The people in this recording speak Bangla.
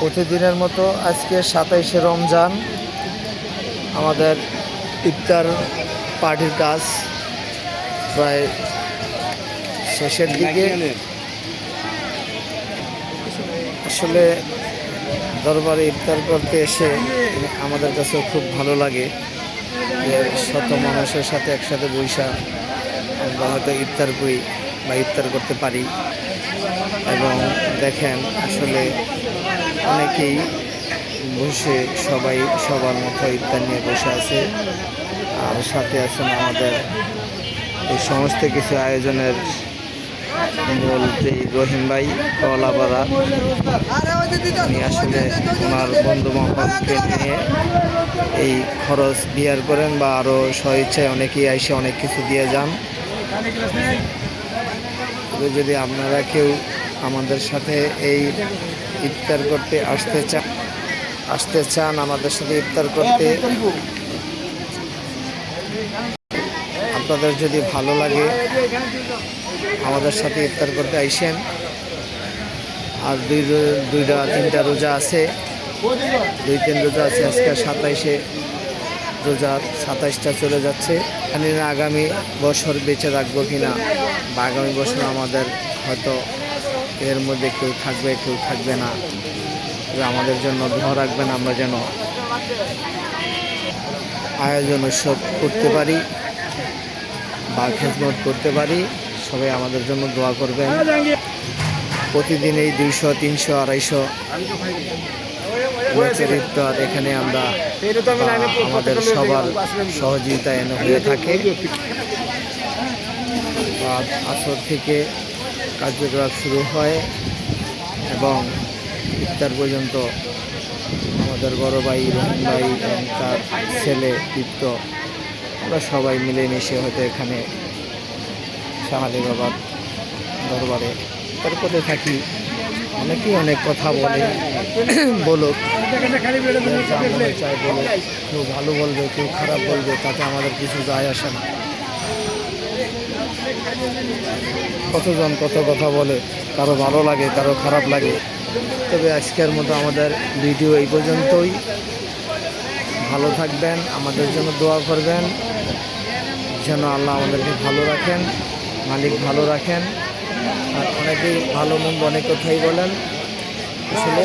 প্রতিদিনের মতো আজকে সাতাইশে রমজান, আমাদের ইফতার পার্টির কাজ প্রায় শেষের দিকে। আসলে দরবারে ইফতার করতে এসে আমাদের কাছেও খুব ভালো লাগে শত মানুষের সাথে একসাথে বৈশা আমরা হয়তো ইফতার করি বা ইফতার করতে পারি। এবং দেখেন আসলে অনেকেই বসে সবাই সবার মতো ইফতার নিয়ে বসে আছে। আর সাথে আছেন আমাদের এই সমস্ত কিছু আয়োজনের রহিম ভাই, কলাপাড়া। উনি আসলে ওনার বন্ধু মহলকে নিয়ে এই খরচ বিয়ার করেন বা আরও স্বইচ্ছায় অনেকেই এসে অনেক কিছু দিয়ে যান। যদি আপনারা কেউ আমাদের সাথে এই ইফতার করতে আসতে চান আসতে চান, আমাদের সাথে ইফতার করতে। আপনাদের যদি ভালো লাগে, আমাদের সাথে ইফতার করতে আইসেন। আর দুই দুইটা, তিনটা রোজা আছে। দুই, তিন রোজা আছে, আজকে সাতাইশে রোজা, সাতাইশটা চলে যাচ্ছে। জানি না আগামী বছর বেঁচে রাখব কিনা, বা আগামী বছর আমাদের হয়তো এর মধ্যে কেউ থাকবে কেউ থাকবে না। আমাদের জন্য দোয়া রাখবেন, আমরা যেন আয়োজন উৎসব করতে পারি, বা খেজমত করতে পারি। সবাই আমাদের জন্য দোয়া করবেন। প্রতিদিন এই দুইশো, তিনশো, আড়াইশো এখানে আমরা আমাদের সবার সহযোগিতা এনে হয়ে থাকে। আসর থেকে কার্যকলাপ শুরু হয় এবং ইফতার পর্যন্ত আমাদের বড় ভাই, রহিম ভাই এবং তার ছেলে তৃপ্ত আমরা সবাই মিলেমিশে হয়তো এখানে শাহালি বাবার দরবারে তারপরে থাকি। অনেকেই অনেক কথা বলে, বলুক। বলুক, কেউ ভালো বলবে, কেউ খারাপ বলবে, তাতে আমাদের কিছু যায় আসে না। কতজন কত কথা বলে, কারও ভালো লাগে, কারও খারাপ লাগে। তবে আজকের মতো আমাদের ভিডিও এই পর্যন্তই। ভালো থাকবেন, আমাদের জন্য দোয়া করবেন, যেন আল্লাহ আমাদেরকে ভালো রাখেন, মালিক ভালো রাখেন। আর অনেকেই ভালো মন্দ অনেক কথাই বলেন। আসলে